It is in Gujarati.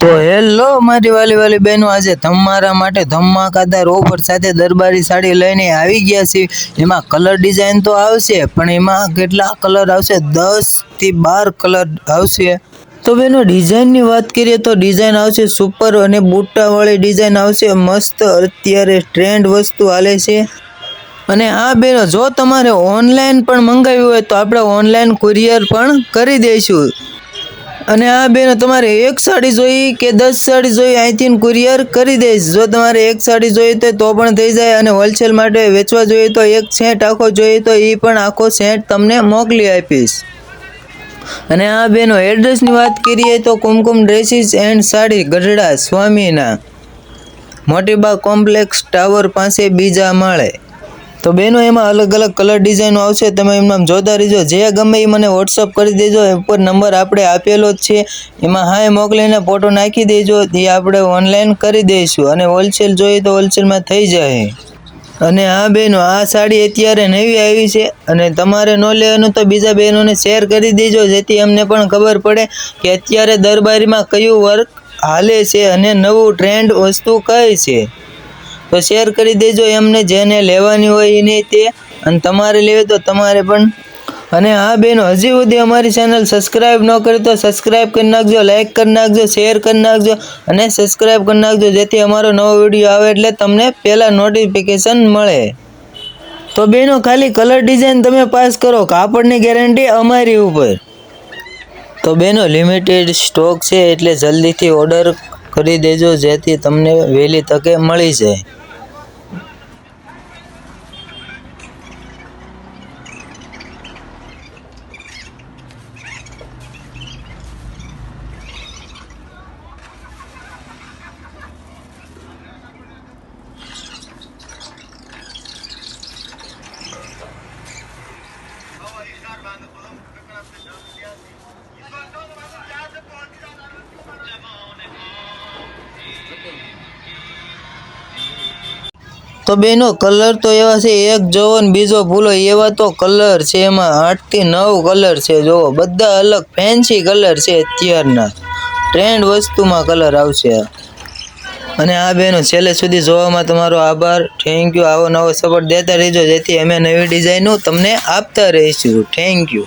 તો હેલો મારી વાલી વાલી બહેનો, આજે તમારા માટે ધમાકાદાર ઓફર સાથે દરબારી સાડી લઈને આવી ગયા છે એમાં કલર ડિઝાઇન તો આવશે, પણ એમાં કેટલા કલર આવશે? દસથી બાર કલર આવશે. તો બેનો, ડિઝાઇનની વાત કરીએ તો ડિઝાઇન આવશે સુપર અને બુટ્ટાવાળી ડિઝાઇન આવશે. મસ્ત અત્યારે ટ્રેન્ડ વસ્તુ હાલે છે. અને આ બેનો, જો તમારે ઓનલાઈન પણ મંગાવ્યું હોય તો આપણે ઓનલાઈન કુરિયર પણ કરી દઈશું. અને આ બેનો, તમારે એક સાડી જોઈ કે દસ સાડી જોઈ? અહીંથી કુરિયર કરી દઈશ. જો તમારે એક સાડી જોઈએ તો તો પણ થઈ જાય અને હોલસેલ માટે વેચવા જોઈએ તો એક સેટ આખો જોઈએ તો એ પણ આખો સેટ તમને મોકલી આપીશ. અને આ બેનો એડ્રેસની વાત કરીએ તો કુમકુમ ડ્રેસીસ એન્ડ સાડી ગઢડા સ્વામીના. મોટીબા કોમ્પ્લેક્સ ટાવર પાસે બીજા માળે. તો બેનો, એમાં અલગ અલગ કલર ડિઝાઇનો આવશે. તમે એમનામ જોતા રહીજો. જે ગમે એ મને વોટ્સઅપ કરી દેજો. એ ઉપર નંબર આપણે આપેલો જ છે. એમાં હાય મોકલીને ફોટો નાખી દેજો. એ આપણે ઓનલાઈન કરી દઈશું. અને હોલસેલ જોઈએ તો હોલસેલમાં થઈ જાય. અને આ બહેનો આ સાડી અત્યારે નવી આવી છે. અને તમારે ન લેવાનું તો બીજા બહેનોને શેર કરી દેજો. જેથી અમને પણ ખબર પડે કે અત્યારે દરબારીમાં કયું વર્ક હાલે છે અને નવું ટ્રેન્ડ વસ્તુ કઈ છે. તો શેર કરી દેજો એમને જેને લેવાની હોય એને તે અને તમારે લેવી તો તમારે પણ. અને હા બેનો, હજી સુધી અમારી ચેનલ સબસ્ક્રાઈબ ન કરી તો સબસ્ક્રાઈબ કરી નાખજો લાઇક કરી નાખજો શેર કરી નાખજો અને સબસ્ક્રાઈબ કરી નાખજો, જેથી અમારો નવો વીડિયો આવે એટલે તમને પહેલાં નોટિફિકેશન મળે. તો બેનો, ખાલી કલર ડિઝાઇન તમે પાસ કરો કાપડની ગેરંટી અમારી ઉપર. તો બેનો લિમિટેડ સ્ટોક છે એટલે જલ્દીથી ઓર્ડર કરી દેજો જેથી તમને વહેલી તકે મળી જાય. તો બેનો, કલર તો એવા છે, એક જોવો ને બીજો ભૂલો, એવા તો કલર છે એમાં. આઠથી નવ કલર છે, જોવો. બધા અલગ ફેન્સી કલર છે અત્યારના. ટ્રેન્ડ વસ્તુમાં કલર આવશે. અને આ બેનો, છેલ્લે સુધી જોવામાં તમારો આભાર. થેન્ક યુ આવો નવો સપોર્ટ દેતા રહેજો, જેથી અમે નવી ડિઝાઇનો તમને આપતા રહીશું. Thank you